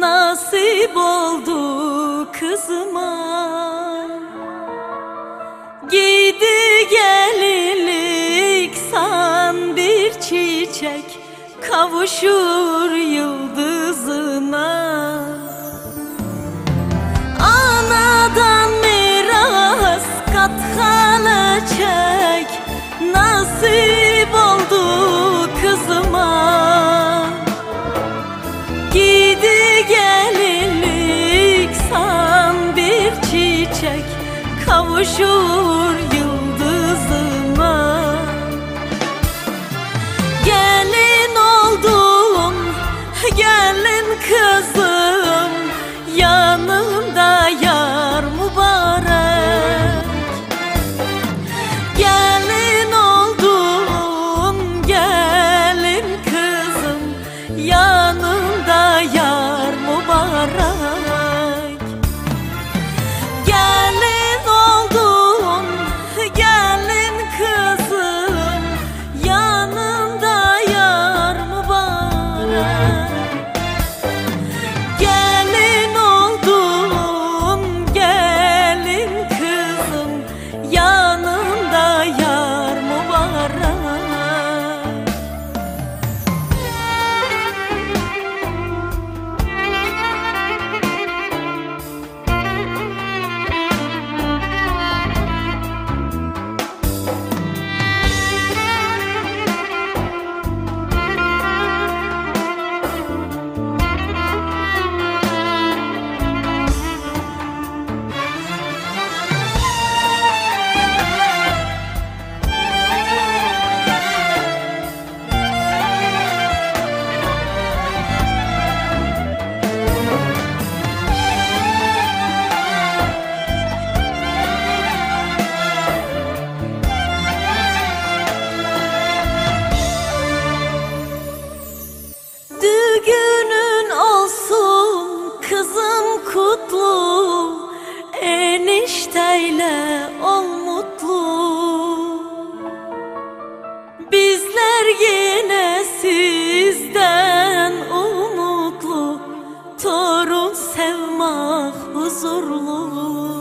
nasip oldu kızıma. Giydi gelilik san bir çiçek kavuşur yıldız. وشوف huzurlu